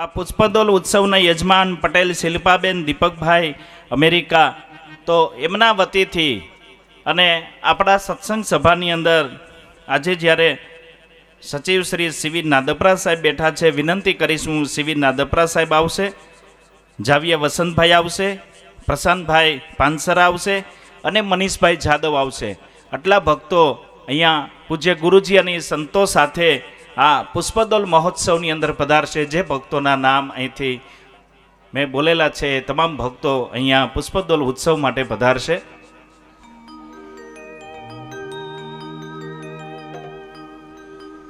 આ પુષ્પદોલ ઉત્સવના યજમાન પટેલ શિલ્પાબેન દીપકભાઈ, અમેરિકા. તો એમના વતીથી અને આપણા સત્સંગ સભાની અંદર આજે જ્યારે સચિવ શ્રી સીવી નાદપરા સાહેબ બેઠા છે, વિનંતી કરીશું સીવી નાદપરા સાહેબ આવશે, જાવિયા વસંતભાઈ આવશે, પ્રશાંતભાઈ પાનસરા આવશે અને મનીષભાઈ જાદવ આવશે. આટલા ભક્તો અહીંયા પૂજ્ય ગુરુજી અને સંતો સાથે આ પુષ્પદોલ મહોત્સવની અંદર પધારશે જે ભક્તોના નામ અહીંથી મેં બોલેલા છે તમામ ભક્તો અહીંયા પુષ્પદોલ ઉત્સવ માટે પધારશે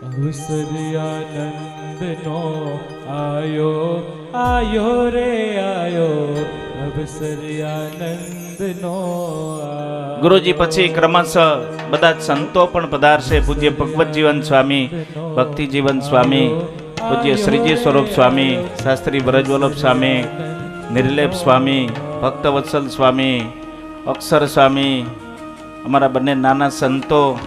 અવસર્યાનંદનો આયો આયો રે આયો. ગુરુજી, પછી ક્રમશઃ બધા સંતો પણ પધારશે. પૂજ્ય ભગવત જીવન સ્વામી ભક્તિ જીવન સ્વામી, પૂજ્ય શ્રીજી સ્વરૂપ સ્વામી, શાસ્ત્રી વ્રજવલ્લભ સ્વામી, નિર્લેપ સ્વામી, ભક્તવત્સલ સ્વામી, અક્ષર સ્વામી, અમારા બંને નાના સંતો,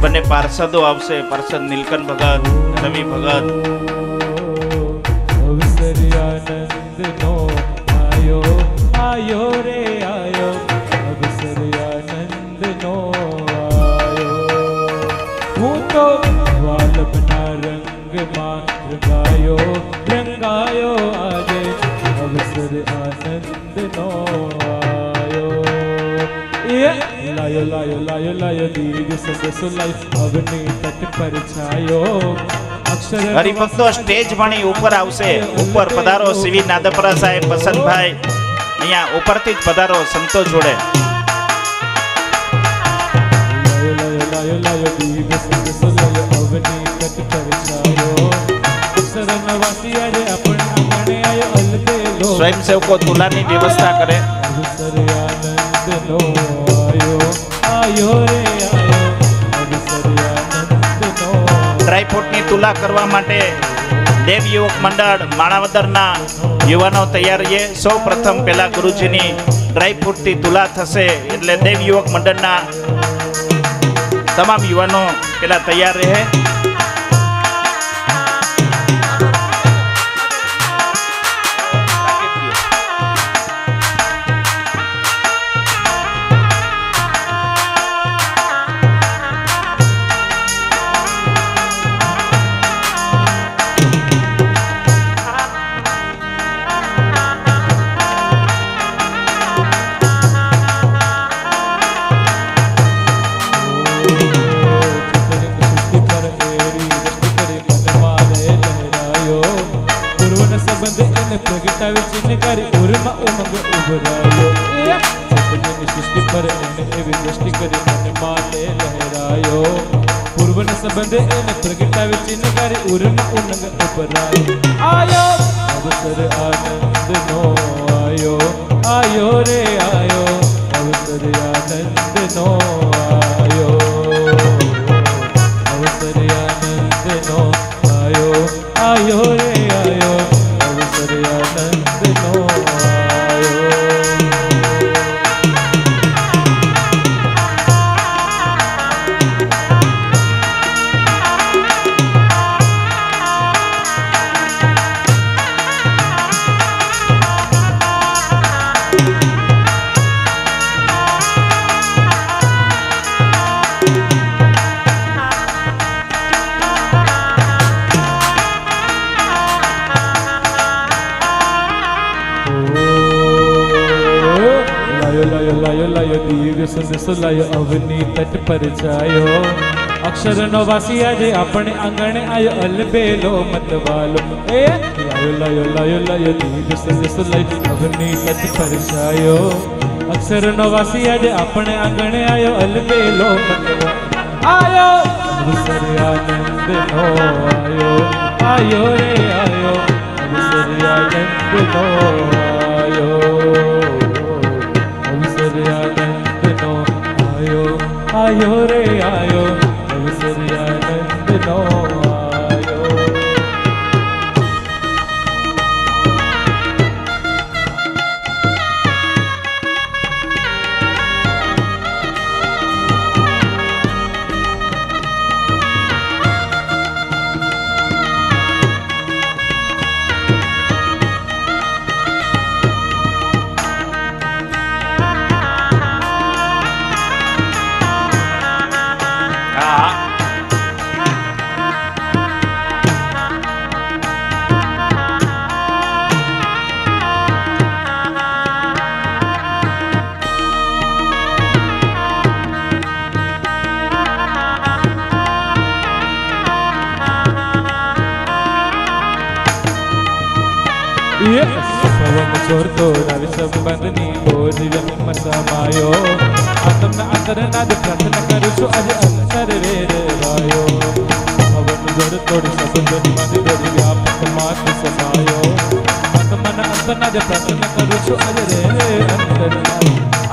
બંને પાર્ષદો આવશે. પાર્ષદ નીલકંઠ ભગત, રવિ ભગત અવસર્યાનંદનો આયો આયો રે, આયો. અવસર્યાનંદનો આયો. હું તો વાલભના રંગમાં રંગાયો રંગાયો આજે. અવસર આનંદનો આયો. લાયો લાયો લાયો લાયો દીગ સંગ સુલાયો અવની તટ પર છાયો. હરિભક્તો સ્ટેજ ભણી ઉપર આવશે. ઉપર પધારો સીવી નાદપરા સાહેબ વસંતભાઈ. અહીંયા ઉપરથી જ પધારો સંતો જોડે. સ્વયંસેવકો તુલાની વ્યવસ્થા કરે. આયો આયો રે આયો. તુલા કરવા માટે દેવ યુવક મંડળ માણાવદરના યુવાનો તૈયાર છે. સૌ પ્રથમ પહેલા ગુરુજીની ડ્રાયફ્રૂટથી તુલા થશે એટલે દેવ યુવક મંડળના તમામ યુવાનો પેલા તૈયાર રહે. ઉરમાં ઉમંગ ઉભરાયો ચેતનની સૃષ્ટિ પર એને એવી દ્રષ્ટિ કરી મનમાં તે લહેરાયો પૂર્વના સંબંધે એને પ્રગટાવી ચિહ્ન કરી ઉરમાં ઉમંગ ઉભરાયો આયો અવસર આનંદનો આયો આયો રે આયો અવસર આનંદનો લાયો અવની તટ પર છાયો અક્ષરનો વાસી આજે આપણે આંગણે આયો. અલબેલો મતવાલો. એ, લયો લયો લયો લયો દિવ્ય સંદેશો લાયો અવની તટ પર છાયો અક્ષરનો વાસી આજે આપણે આંગણે આયો. અલબેલો મતવાલો. આયો. અવસર આનંદનો આયો. આયો રે, આયો. અવસર આયો જોરતો રવિ સંબંધની બોજ વ્યક્તિમાં સમાયો આતમના અંતરના જ પ્રાર્થના કરું છું, આજે અંતર રે રેવાયો પવન જોરતો સંબંધની માંથી દોડી વ્યાપક માત સમાયો આત્મના અંતરના જ પ્રાર્થના કરું છું, આજે રે અંતર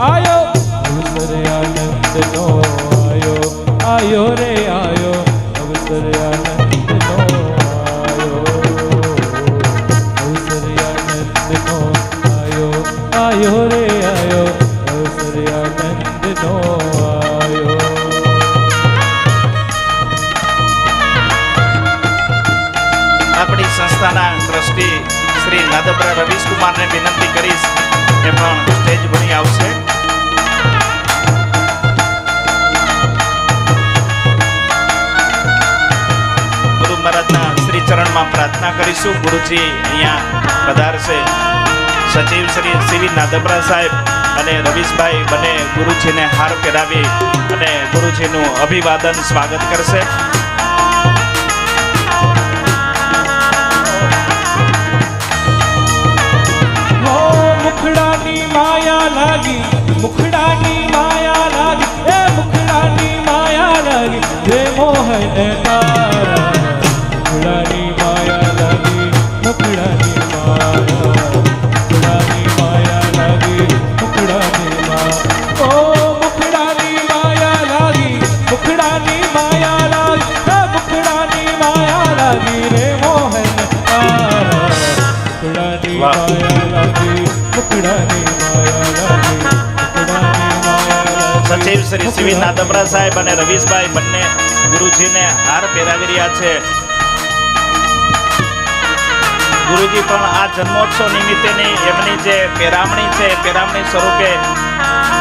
આયો. અવસર આનંદનો રવીશકુમારને વિનંતી કરીશ એ પણ સ્ટેજ બની આવશે. ગુરુ મહારાજના શ્રી ચરણમાં પ્રાર્થના કરીશું. ગુરુજી અહીંયા પધારશે. સચિવ શ્રી સીવી નાદબરા સાહેબ અને રવીશભાઈ બંને ગુરુજીને હાર પહેરાવી અને ગુરુજીનું અભિવાદન સ્વાગત કરશે. મોહન શ્રી નાદબરા સાહેબ અને રવીશભાઈ બંને ગુરુજીને હાર પહેરાવી રહ્યા છે. ગુરુજી પણ આ જન્મોત્સવ નિમિત્તેની એમની જે પેરામણી છે પેરામણી સ્વરૂપે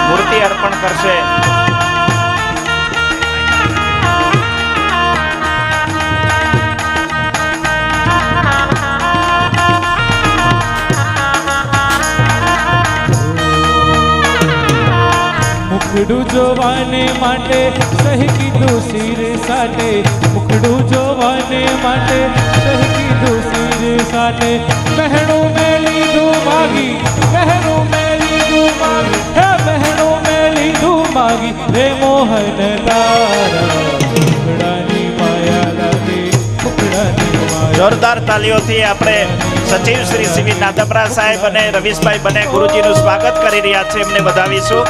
મૂર્તિ અર્પણ કરશે. મુખડું જોવાને માટે, સહી કીધું શિર સાટે મુખડું જોવાને માટે, સહી કીધું શિર સાટે બહેણું મેં લીધું માગી, બહેણું મેં લીધું માગી. હે બહેણું મેં લીધું માગી રે મોહન તારાની માયા લાગી જોરદાર તાલીઓથી આપણે સચિવ શ્રી સીવી નાદબરા સાહેબ અને રવિશભાઈ બને ગુરુજીનું સ્વાગત કરી રહ્યા છે. એમને વધાવીશું